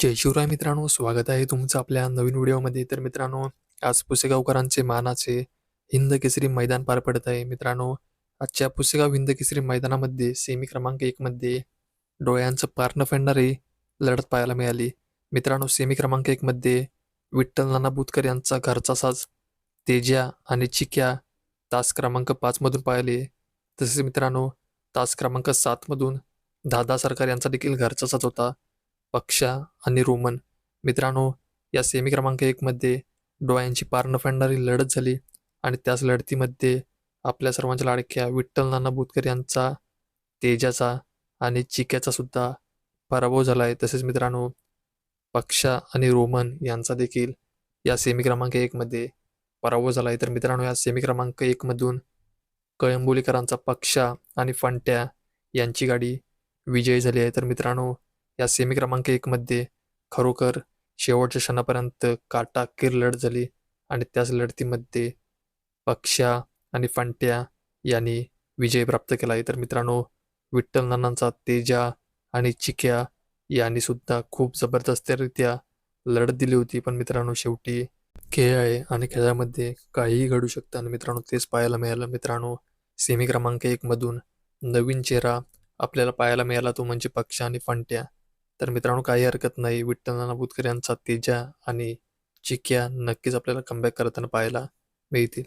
जय शिवराय मित्रांनो स्वागत आहे तुमचं आपल्या नवीन व्हिडिओमध्ये. तर मित्रांनो आज पुसेगावकरांचे मानाचे हिंद केसरी मैदान पार पडत आहे. मित्रांनो आजच्या पुसेगाव हिंद केसरी मैदानामध्ये सेमी क्रमांक एकमध्ये डोळ्यांचं पारणं फेडणारी लढत पाहायला मिळाली. मित्रांनो सेमी क्रमांक एकमध्ये विठ्ठल नाना बुतकर यांचा घरचा साज तेजा आणि चिक्या तास क्रमांक पाचमधून पाहिले. तसेच मित्रांनो तास क्रमांक सातमधून दादा सरकार यांचा देखील घरचा साज होता. पक्षा आणि रोमन. मित्रांनो या सेमी क्रमांक एकमध्ये डोळ्यांची पार न फेडणारी लढत झाली आणि त्याच लढतीमध्ये आपल्या सर्वांच्या लाडक्या विठ्ठल नाना बुतकर यांचा तेजाचा आणि चिक्याचा सुद्धा पराभव झाला आहे. तसेच मित्रांनो पक्षा आणि रोमन यांचा देखील या सेमी क्रमांक एकमध्ये पराभव झाला आहे. तर मित्रांनो या सेमी क्रमांक एकमधून कळंबोलीकरांचा पक्षा आणि फंट्या यांची गाडी विजयी झाली आहे. तर मित्रांनो या सेमी क्रमांक एकमध्ये खरोखर शेवटच्या क्षणापर्यंत काटाकीर लढत झाली आणि त्याच लढतीमध्ये पक्षा आणि फंट्या यांनी विजय प्राप्त केला आहे. तर मित्रांनो विठ्ठल नानांचा तेजा आणि चिक्या यांनी सुद्धा खूप जबरदस्तरित्या लढत दिली होती. पण मित्रांनो शेवटी खेळ आहे आणि खेळामध्ये काहीही घडू शकतं आणि मित्रांनो तेच पाहायला मिळालं. मित्रांनो सेमी क्रमांक एकमधून नवीन चेहरा आपल्याला पाहायला मिळाला तो म्हणजे पक्ष आणि फंट्या. तर मित्रांनो काही हरकत नाही. विठ्ठल नाना बुतकर यांचा तेजा आणि चिक्या नक्कीच आपल्याला कमबॅक करताना पाहायला मिळतील.